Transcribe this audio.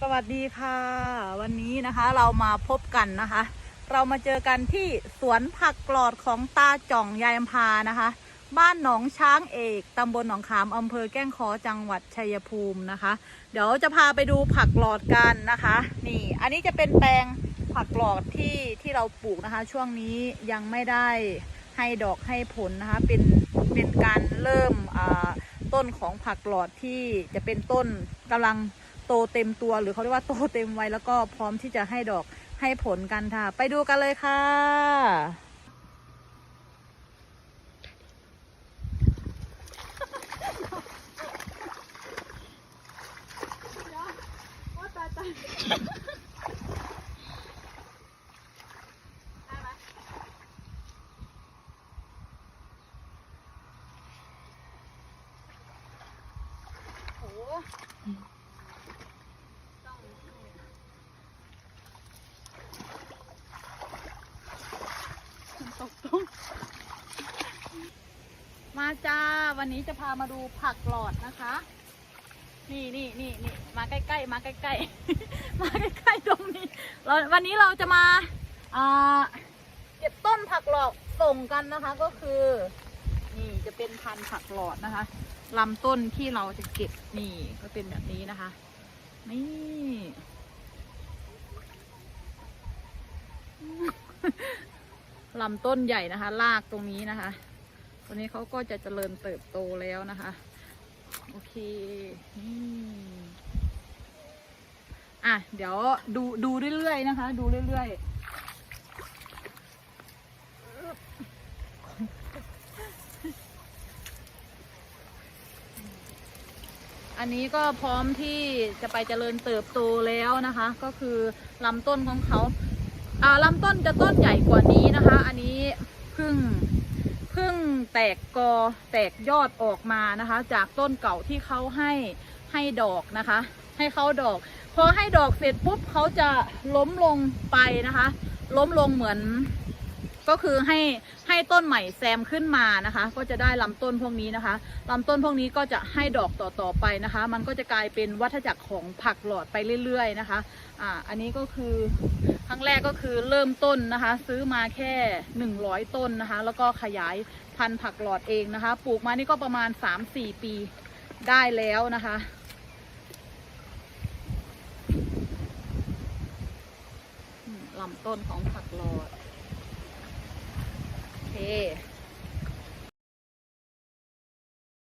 สวัสดีค่ะ วันนี้นะคะเรามาพบกันนะคะ เรามาเจอกันที่สวนผักปลอดของตาจ่องยายอำพานะคะ บ้านหนองช้างเอกตำบลหนองขามอำเภอแก้งขอจังหวัดชัยภูมินะคะ เดี๋ยวจะพาไปดูผักหลอดกันนะคะ นี่ อันนี้จะเป็นแปลงผักหลอดที่ที่เราปลูกนะคะ ช่วงนี้ยังไม่ได้ให้ดอกให้ผลนะคะ เป็นเป็นการเริ่มต้นของผักหลอดที่จะเป็นต้นกำลัง โตเต็มตัวหรือเขาเรียกว่าโตเต็มวัยแล้วก็พร้อมที่จะให้ดอกให้ผลกันค่ะ ไปดูกันเลยค่ะ โอ้ ตกต้นมาจ้า วันนี้จะพามาดูผักหลอดนะคะ นี่นี่นี่นี่มาใกล้ๆมาใกล้ๆมาใกล้ๆตรงนี้เราวันนี้เราจะมาเก็บต้นผักหลอดส่งกันนะคะก็คือ นี่จะเป็นพันผักหลอดนะคะลำต้นที่เราจะเก็บนี่ก็เป็นแบบนี้นะคะ นี่ ลำต้นใหญ่นะคะรากตรงนี้นะคะ ตัวนี้เขาก็จะเจริญเติบโตแล้วนะคะ โอเคนี่อะ เดี๋ยวดูดูเรื่อยๆนะคะ ดูเรื่อยๆ อันนี้ก็พร้อมที่จะไปเจริญเติบโตแล้วนะคะ ก็คือลำต้นของเขา ลำต้นจะต้นใหญ่กว่านี้นะคะ อันนี้เพึ่งเพึ่งแตกกอแตกยอดออกมานะคะ จากต้นเก่าที่เขาให้ให้ดอกนะคะ ให้เขาดอกพอให้ดอกเสร็จปุ๊บเขาจะล้มลงไปนะคะ ล้มลงเหมือน ก็คือให้ให้ต้นใหม่แซมขึ้นมานะคะ ก็จะได้ลำต้นพวกนี้นะคะลำต้นพวกนี้ก็จะให้ดอกต่อๆไปนะคะ มันก็จะกลายเป็นวัฏจักรของผักหลอดไปเรื่อยๆนะคะอ่าอันนี้ก็คือครั้งแรกก็คือเริ่มต้นนะคะ ซื้อมาแค่ 100 ต้นนะคะ แล้วก็ขยายพันธุ์ผักหลอดเองนะคะ ปลูกมานี่ก็ประมาณ 3-4 ปีได้แล้วนะคะลำต้นของผักหลอด โอเค